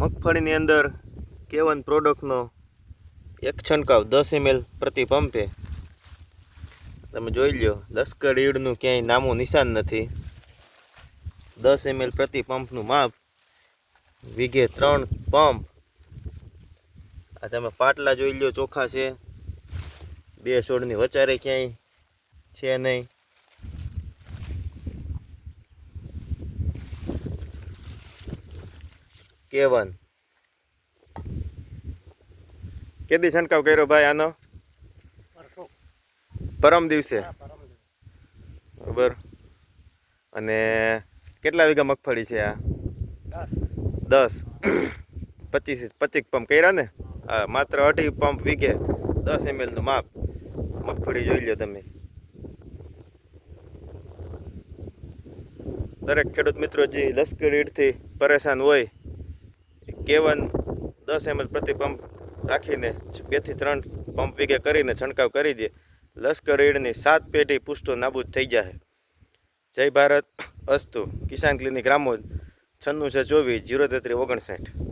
મગફળીની અંદર કેવન પ્રોડક્ટનો એક છંટકાવ દસ એમએલ પ્રતિ પંપે. તમે જોઈ લ્યો, લશ્કર ઈડનું ક્યાંય નામું નિશાન નથી. દસ એમએલ પ્રતિ પંપનું માપ વીઘે ત્રણ પંપ. આ તમે પાટલા જોઈ લ્યો, ચોખા છે. બે છોડની વચારે ક્યાંય છે નહીં. કેવન? કેદી છંટકાવ કર્યો ભાઈ આનો? પરમ દિવસે. બરોબર. અને કેટલા વીઘા મગફળી છે આ? દસ. પચીસ પચીસ પંપ કર્યા ને? હા માત્ર અઢી પંપ વીઘે દસ એમએલનું માપ. મગફળી જોઈ લો તમે. દરેક ખેડૂત મિત્રો જે લશ્કર ઈડથી પરેશાન હોય કેવન દસ એમએલ પ્રતિ પંપ રાખીને બેથી ત્રણ પંપ વીઘે કરીને છંટકાવ કરી દે. લશ્કર ઈડની સાત પેઢી પુષ્ટો નાબૂદ થઈ જાય જય ભારત, અસ્તુ. કિસાન ક્લિનિક રામોદ, છન્નું છે ચોવીસ, જીરો તેત્રીસ ઓગણસાઠ.